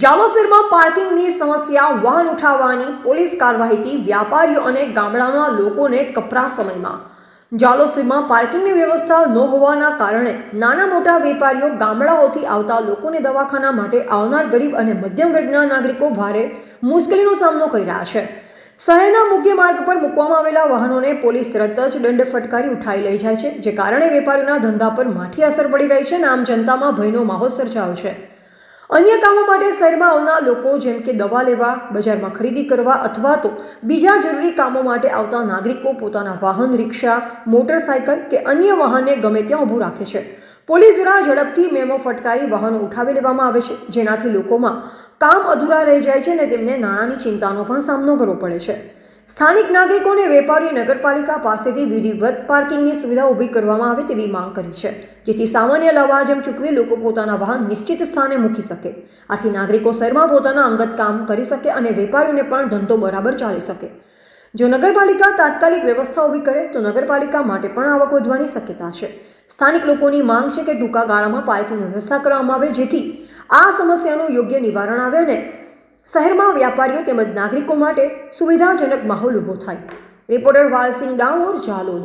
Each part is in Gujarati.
જાલોસરમાં પાર્કિંગની સમસ્યા, વાહન ઉઠાવવાની, પોલીસ કાર્યવાહીથી વ્યાપારીઓ અને ગામડાના લોકોને કપરા સમયમાં. જાલોસરમાં પાર્કિંગની વ્યવસ્થા ન હોવાના કારણે નાના મોટા વેપારીઓ ગામડાઓથી આવતા લોકોને દવાખાના માટે આવનાર ગરીબ અને મધ્યમ વર્ગના નાગરિકો ભારે મુશ્કેલીનો સામનો કરી રહ્યા છે. શહેરના મુખ્ય માર્ગ પર મૂકવામાં આવેલા વાહનોને પોલીસ તરત જ દંડ ફટકારી ઉઠાવી લઈ જાય છે, જે કારણે વેપારીઓના ધંધા પર માઠી અસર પડી રહી છે અને આમ જનતામાં ભયનો માહોલ સર્જાયો છે. અન્ય કામો માટે શહેરમાં આવનાર લોકો જેમ કે દવા લેવા, બજારમાં ખરીદી કરવા અથવા તો બીજા જરૂરી કામો માટે આવતા નાગરિકો પોતાના વાહન, રિક્ષા, મોટરસાયકલ કે અન્ય વાહનને ગમે ત્યાં ઊભું રાખે છે. પોલીસ દ્વારા ઝડપથી મેમો ફટકારી વાહનો ઉઠાવી લેવામાં આવે છે, જેનાથી લોકોમાં કામ અધૂરા રહી જાય છે અને તેમને નાણાંની ચિંતાનો પણ સામનો કરવો પડે છે. સ્થાનિક નાગરિકોને વેપારીઓ નગરપાલિકા પાસેથી વિધિવત પાર્કિંગની સુવિધા ઊભી કરવામાં આવે તેવી માંગ કરી છે, જેથી સામાન્ય લવાજમ ચૂકવી લોકો પોતાના વાહન નિશ્ચિત સ્થાને મૂકી શકે. આથી નાગરિકો શહેરમાં પોતાના અંગત કામ કરી શકે અને વેપારીઓને પણ ધંધો બરાબર ચાલી શકે. જો નગરપાલિકા તાત્કાલિક વ્યવસ્થા ઊભી કરે, તો નગરપાલિકા માટે પણ આવક વધવાની શક્યતા છે. સ્થાનિક લોકોની માંગ છે કે ટૂંકા ગાળામાં પાર્કિંગની વ્યવસ્થા કરવામાં આવે, જેથી આ સમસ્યાનું યોગ્ય નિવારણ આવે અને શહેરમાં વ્યાપારીઓ તેમજ નાગરિકો માટે સુવિધાજનક માહોલ ઊભો થાય. રિપોર્ટર વાલસિંહ ડામોર, જાલોદ.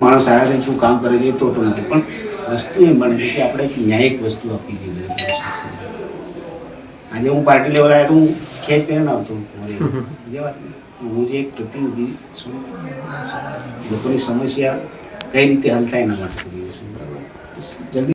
માણસ આવ્યા છે, શું કામ કરે છે એ તો નથી, પણ વસ્તુ એમ બને છે કે આપણે એક ન્યાયિક વસ્તુ આપી દીધી આજે હું પાર્ટી લેવલ આવ્યા હું ખેત પહેરીને આવતો જે વાત હું જે એક પ્રતિનિધિ છું, લોકોની સમસ્યા કઈ રીતે હલ થાય એના માટે કરી છું જલ્દી